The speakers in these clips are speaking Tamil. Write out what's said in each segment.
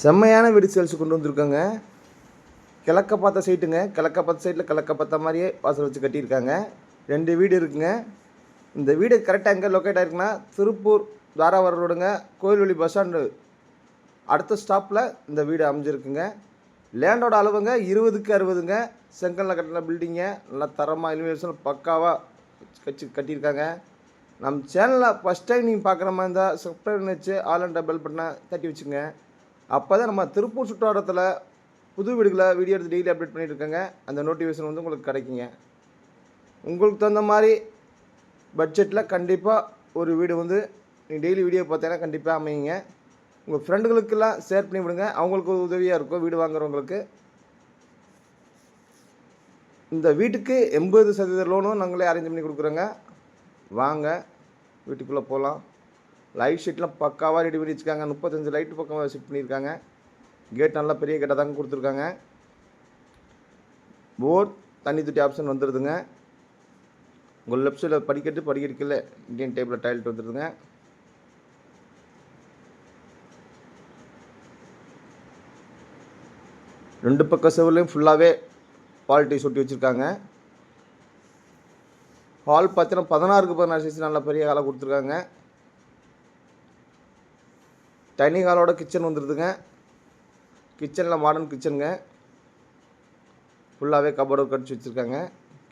செம்மையான வீடு சேல்ஸ் கொண்டு வந்திருக்கோங்க. கிழக்க பார்த்த சைட்டுங்க. கிழக்க பார்த்த சைட்டில் கிழக்க பார்த்த மாதிரியே வாசல் வச்சு கட்டியிருக்காங்க. ரெண்டு வீடு இருக்குங்க. இந்த வீடு கரெக்டாக எங்கே லொக்கேட் ஆகிருக்குன்னா திருப்பூர் தாராவரம் ரோடுங்க கோயில்வெளி பஸ் ஸ்டாண்டு அடுத்த ஸ்டாப்பில் இந்த வீடு அமைஞ்சிருக்குங்க. லேண்டோட அளவுங்க இருபதுக்கு அறுபதுங்க. செங்கல்ல கட்டின பில்டிங்க நல்லா தரமாக இனிமேஷன் பக்காவாக கட்சி கட்டியிருக்காங்க. நம்ம சேனலில் ஃபஸ்ட் டைம் நீங்கள் பார்க்குற மாதிரி இருந்தால் சப்ஸ்கிரைப் பண்ணி வச்சு ஆல் அண்ட் பெல் பட்டனை தட்டி வச்சுங்க. அப்போ தான் நம்ம திருப்பூர் சுற்றாடத்தில் புது வீடுகளை வீடியோ எடுத்து டெய்லி அப்டேட் பண்ணிகிட்டு இருக்கேங்க. அந்த நோட்டிஃபிகேஷன் வந்து உங்களுக்கு கிடைக்குங்க. உங்களுக்கு தகுந்த மாதிரி பட்ஜெட்டில் கண்டிப்பாக ஒரு வீடு வந்து நீங்கள் டெய்லி வீடியோ பார்த்தீங்கன்னா கண்டிப்பாக அமையுங்க. உங்கள் ஃப்ரெண்டுகளுக்கெல்லாம் ஷேர் பண்ணி விடுங்க. அவங்களுக்கு உதவியாக இருக்கும் வீடு வாங்குறவங்களுக்கு. இந்த வீட்டுக்கு எண்பது சதவீத லோனும் நாங்களே அரேஞ்ச் பண்ணி கொடுக்குறோங்க. வாங்க வீட்டுக்குள்ளே போகலாம் லைட் ஷீட்லாம் பக்காவாக ரெடி பண்ணி வச்சுருக்காங்க. முப்பத்தஞ்சு லைட்டு பக்கம் செட் பண்ணியிருக்காங்க. கேட் நல்லா பெரிய கேட்டாக தாங்க கொடுத்துருக்காங்க. போர் தண்ணி தொட்டி ஆப்ஷன் வந்துடுதுங்க உங்கள் லெஃப்ட் சைடில் படிக்கட்டு படிக்கட்டுக்குள்ள இந்தியன் டைப்பில் டாய்லெட் வந்துடுதுங்க ரெண்டு பக்கம் செவர்லையும் ஃபுல்லாகவே பாலிட்டி சுட்டி வச்சுருக்காங்க. ஹால் பார்த்தீங்கன்னா பதினாறுக்கு பதினாறு சைஸ் நல்லா பெரிய ஹாலாக கொடுத்துருக்காங்க. டைனிங் ஹாலோட கிச்சன் வந்துடுதுங்க கிச்சனில் மாடர்ன் கிச்சனுங்க ஃபுல்லாகவே கபோர்டு கடிச்சு வச்சுருக்காங்க.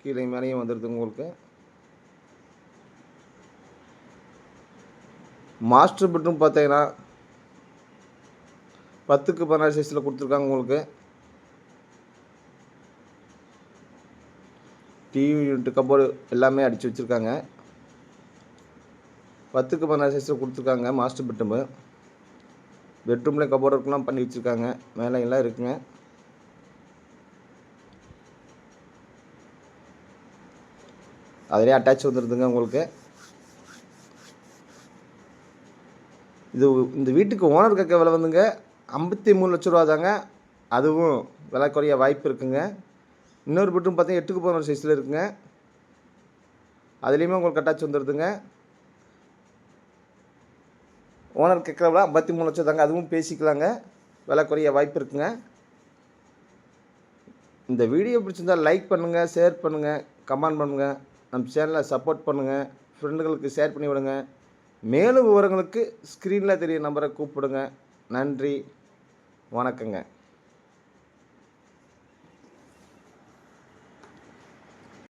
கீழே மேலேயும் வந்துடுது உங்களுக்கு. மாஸ்டர் பெட்ரூம் பார்த்தீங்கன்னா பத்துக்கு பதினாறு சைஸில் கொடுத்துருக்காங்க உங்களுக்கு. டிவி யூனிட் கபோர்டு எல்லாமே அடித்து வச்சுருக்காங்க. பத்துக்கு பதினாறு சைஸில் கொடுத்துருக்காங்க மாஸ்டர் பெட்ரூமு பெட்ரூமில் கபோர்ட் ஒர்க்லாம் பண்ணி வச்சுருக்காங்க. மேலே எல்லாம் இருக்குங்க. அதிலே அட்டாச் வந்துடுதுங்க உங்களுக்கு. இது இந்த வீட்டுக்கு ஓனர் கேட்க விலை வந்துங்க ஐம்பத்தி மூணு லட்ச ரூபா தாங்க அதுவும் விலை குறைய வாய்ப்பு இருக்குங்க. இன்னொரு பெட்ரூம் பார்த்தீங்கன்னா எட்டுக்கு பதினொரு சைஸில் இருக்குங்க. அதுலேயுமே உங்களுக்கு அட்டாச் வந்துடுதுங்க ஓனர் கேட்குறவள ஐம்பத்தி மூணு லட்சம் தாங்க அதுவும் பேசிக்கலாங்க. விலை குறைய வாய்ப்பு இருக்குங்க. இந்த வீடியோ பிடிச்சிருந்தா லைக் பண்ணுங்கள் ஷேர் பண்ணுங்கள் கமெண்ட் பண்ணுங்கள் நம்ம சேனலை சப்போர்ட் பண்ணுங்கள் ஃப்ரெண்டுகளுக்கு ஷேர் பண்ணி விடுங்க. மேலும் விவரங்களுக்கு ஸ்க்ரீனில் தெரிய நம்பரை கூப்பிடுங்க. நன்றி வணக்கங்க.